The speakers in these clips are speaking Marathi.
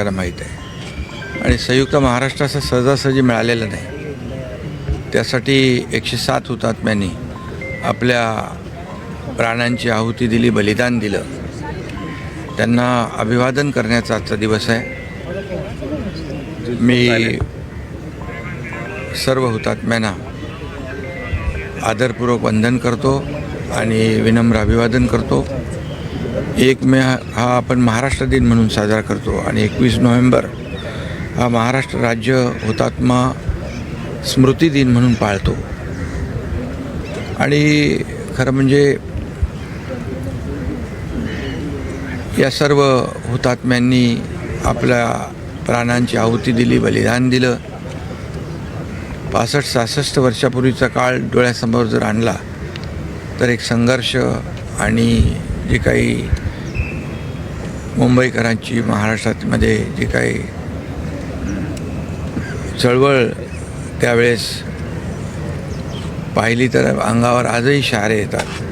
मला माहीत आहे. आणि संयुक्त महाराष्ट्राचं सहजासहजी मिळालेलं नाही. त्यासाठी एकशे सात हुतात्म्यांनी आपल्या प्राण्यांची आहुती दिली बलिदान दिलं. त्यांना अभिवादन करण्याचा आजचा दिवस आहे. मी सर्व हुतात्म्यांना आदरपूर्वक वंदन करतो आणि विनम्र अभिवादन करतो. एक मे हा आपण महाराष्ट्र दिन म्हणून साजरा करतो आणि एकवीस नोव्हेंबर हा महाराष्ट्र राज्य हुतात्मा स्मृती दिन म्हणून पाळतो. आणि खरं म्हणजे या सर्व हुतात्म्यांनी आपल्या प्राणांची आहुती दिली बलिदान दिलं. पासष्ट सहासष्ट वर्षापूर्वीचा काळ डोळ्यासमोर जर आणला तर एक संघर्ष आणि जी काही मुंबईकरांची महाराष्ट्रामध्ये जी काही चळवळ त्यावेळेस पाहिली तर अंगावर आजही शहारे येतात.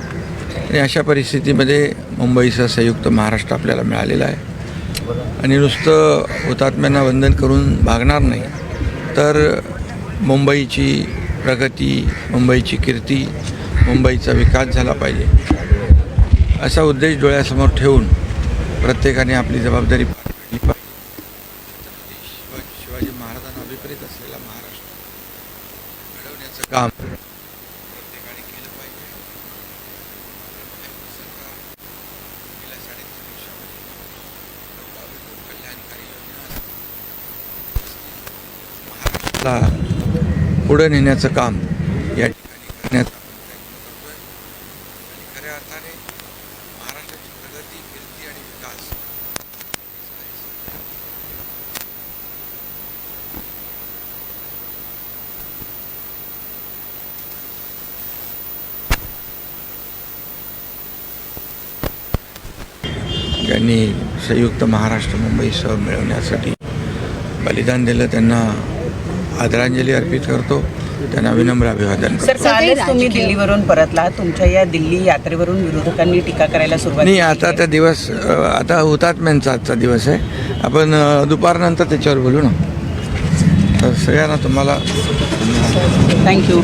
आणि अशा परिस्थितीमध्ये मुंबईचं संयुक्त महाराष्ट्र आपल्याला मिळालेला आहे. आणि नुसतं हुतात्म्यांना वंदन करून भागणार नाही तर मुंबईची प्रगती मुंबईची कीर्ती मुंबईचा विकास झाला पाहिजे. असा उद्देश डोळ्यासमोर ठेवून प्रत्येकाने आपली जबाबदारी पार पाडली पाहिजे शिवाजी शिवाजी महाराजांना अभिप्रेत असलेला महाराष्ट्र घडवण्याचं काम प्रत्येकाने केलं पाहिजे. गेल्या साडेतीन वर्षामध्ये कल्याणकारी योजना महाराष्ट्राला पुढे नेण्याचं काम या ठिकाणी करण्यात खऱ्या अर्थाने महाराष्ट्राची प्रगती कीर्ती आणि विकास. ज्यांनी संयुक्त महाराष्ट्र मुंबईसह मिळवण्यासाठी बलिदान दिलं. त्यांना आदरांजली अर्पित करतो. त्यांना विनम्र अभिवादन सर कालच तुम्ही दिल्लीवरून परतला तुमच्या या दिल्ली यात्रेवरून विरोधकांनी टीका करायला सुरुवात नाही आता. त्या दिवस आता हुतात्म्यांचा आजचा दिवस आहे. आपण दुपारनंतर त्याच्यावर बोलू ना. तर सगळ्यांना तुम्हाला थँक्यू